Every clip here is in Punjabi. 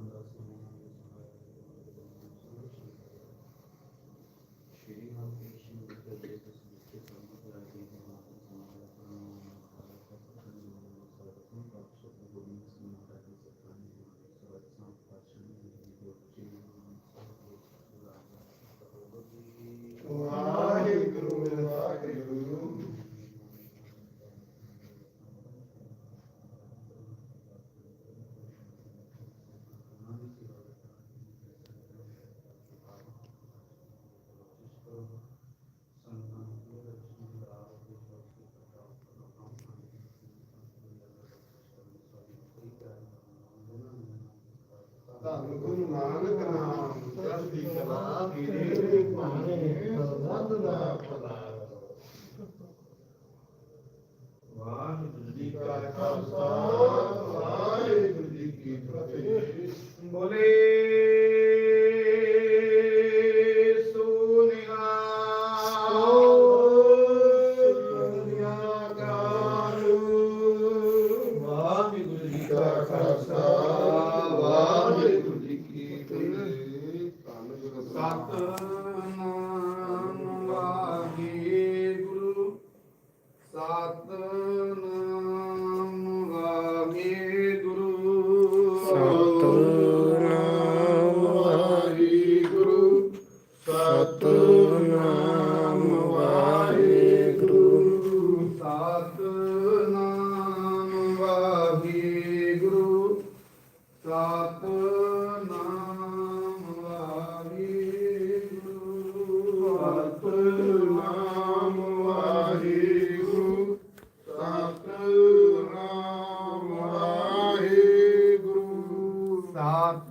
Allah'a emanet ਧੰਨ ਗੁਰੂ ਨਾਨਕ ਨਾਮ ਚੜ੍ਹਦੀ ਕਲਾ ਮੇਰੇ ਭਾਣੇ ਸਦ ਦਾ ਪਦਾਰ ਵਾਹਿਗੁਰੂ ਜੀ ਕਾ ਖਾਲਸਾ, ਵਾਹਿਗੁਰੂ ਜੀ ਕੀ ਫਤਿਹ। ਬੋਲੇ।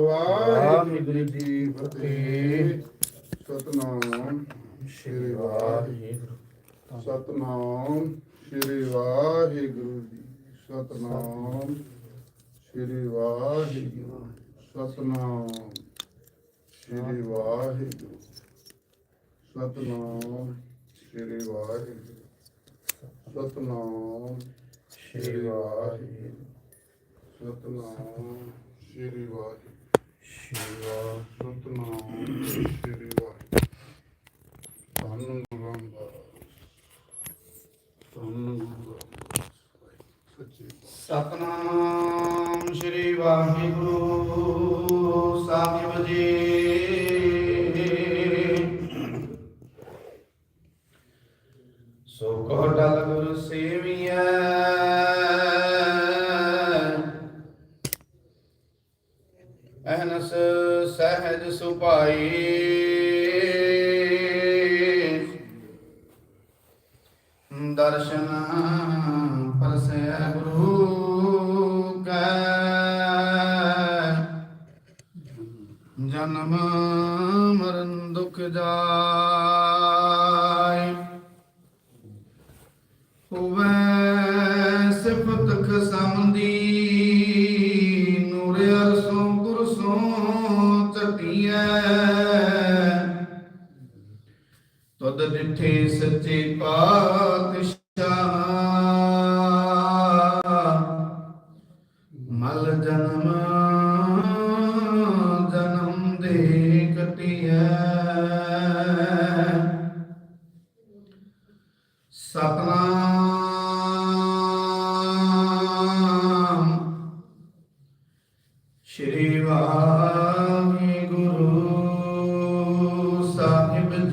ਵਾਹਿਗੁਰੂ ਜੀ ਫਤਿਹ। ਸਤਨਾਮ ਸ਼੍ਰੀ ਵਾਹਿਗੁਰੂ ਸਤਨਾਮ ਸ਼੍ਰੀ ਵਾਹਿਗੁਰੂ ਜੀ ਸਤਨਾਮ ਸ਼੍ਰੀ ਵਾਹਿਗੁਰੂ ਸਤਨਾਮ ਸ਼੍ਰੀ ਵਾਹਿਗੁਰੂ ਸਤਨਾਮ ਸ਼੍ਰੀ ਵਾਹਿਗੁਰੂ। ਸਤਨਾਮ ਸ਼੍ਰੀ ਵਾਹਿਗੁਰੂ। ਸਤਨਾਮ ਸ਼੍ਰੀ ਵਾਹਿਗੁਰੂ। ਸਤਨਾਮ ਸ਼੍ਰੀ ਵਾਹਿਗੁਰੂ ਧੰਨ ਗੁਰੂ ਰਾਮਦਾਸ ਧੰਨ ਗੁਰੂ ਸਤਨਾਮ ਸ੍ਰੀ ਵਾਹਿਗੁਰੂ ਸਾਹਿਬ ਜੀ ਸਹਿਜ ਸੁਭਾਈ। ਦਰਸ਼ਨ ਪਰਸੈ ਗੁਰੂ ਕੈ। ਜਨਮ ਮਰਨ ਦੁਖ ਜਾਏ। ਹੋਵੇ ਚਟੀਐ ਤੁਧ ਡਿਠੇ ਸੱਚੇ ਪਾਤਸ਼ਾਹ। ਮਲ ਜਨਮ ਜਨਮ ਦੇ ਕਟਿਐ।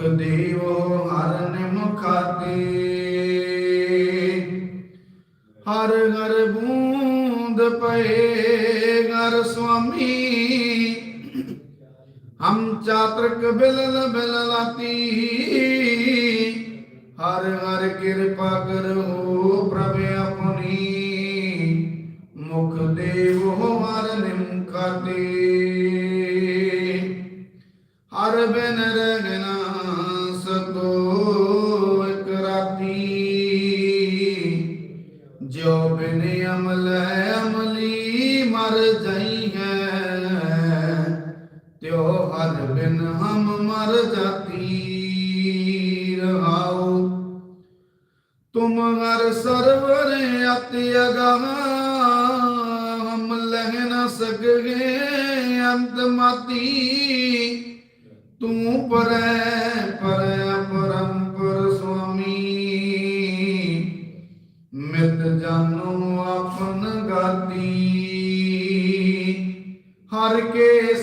ਮੁਖ ਦੇਵੋ ਹਰ ਨਿਮਖਾਤੇ ਹਰ ਹਰ ਬੂੰਦ ਪਏ, ਘਰ ਸੁਆਮੀ। ਹਮ ਚਾਤਰਕ ਬਿਲਲ ਬਿਲਲਾਤੀ। ਹਰ ਹਰ ਕਿਰਪਾ ਕਰੋ ਪ੍ਰਭ ਆਪਣੀ। ਮੁਖ ਦੇਵੋ ਹਰ ਨਿਮਖਾਤੇ ਹਰ ਬਿਨ ਰਗਨਾ ਤਿਉ ਹਰ ਬਿਨ ਹਮ ਮਰ ਜਾਤੀ ਰਹਾਉ ਤੁਮ ਹਰ ਸਰਵਰ ਅਤਿ ਅਗਾਹ, ਹਮ ਲਹ ਨ ਸਕਗੇ ਅੰਤ ਮਾਤੀ। ਤੂੰ ਪਰੈ ਪਰ ਅਪਰੰਪਰ ਸੁਆਮੀ। ਮਿਤ ਜਾਨੋ ਆਪਨ ਗਾਤੀ। ਹਰ ਕੇ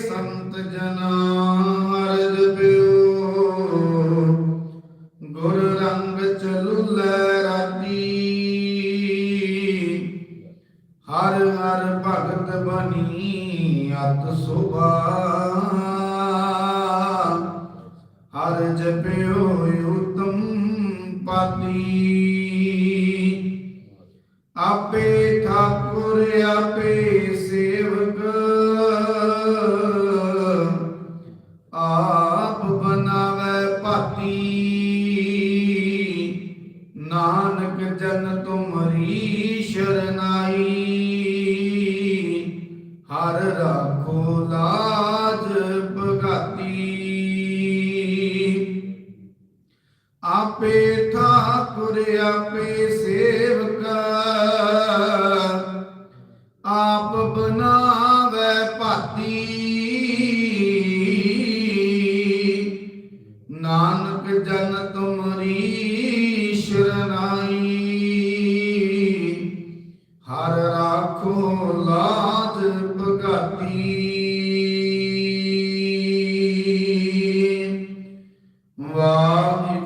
ਹਰ ਹਰ ਭਗਤ ਬਣੀ ਅਤ ਸੁਭਾ। ਹਰ ਜਪਿਓ ਉਤਮ ਪਾਤੀ। ਆਪ ਬਨਾਵੇ ਭਾਤੀ। ਨਾਨਕ ਜਨ ਤੁਮਰੀ ਸ਼ਰਨਾਈ। ਹਰ ਰਾਖੋ ਲਾਜ ਭਗਾਤੀ। ਆਪੇ ਠਾਕੁਰ ਆਪੇ ਸੇਵ ਜਨ ਤੁਮਰੀ ਸ਼ਰਨਾਈ ਹਰ ਰਾਖੋ ਲਾਜ ਭਗਤੀ। ਵਾਹਿਗੁਰੂ